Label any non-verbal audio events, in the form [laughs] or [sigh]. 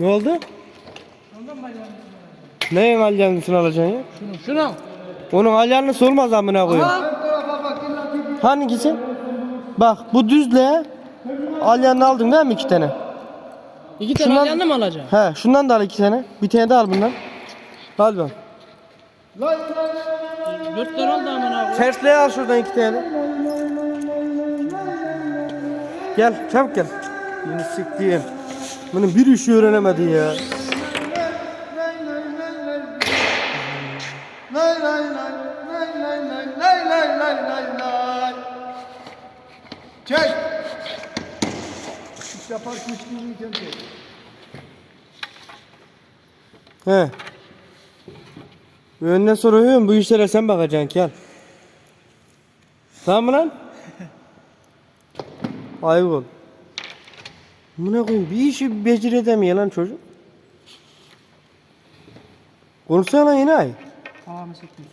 Ne oldu? Neyin alyanlısını alacaksın ya? Şunu şunu. Onun alyanlısı olmaz amına koyayım. Hangisi? Bak bu düzle alyanını aldın değil mi iki tane? İki tane Şundan- yanına mı alacaksın? He şundan da al iki tane. Bir tane de al bundan. Al ben. Dört tane oldu aman abi. Tersliğe al şuradan iki tane. Gel çabuk gel. Yeni siktiğim. Benim bir işi öğrenemedi ya. Çek. Şık yapar kuşluğunu soruyorum bu işlere sen bakacaksın Kel. Tamam mı lan? [laughs] Ayıp. Bu ne koyayım bir işi beceredemiyor lan çocuk. Konuşsana yine ay. Ağamı sekmiş.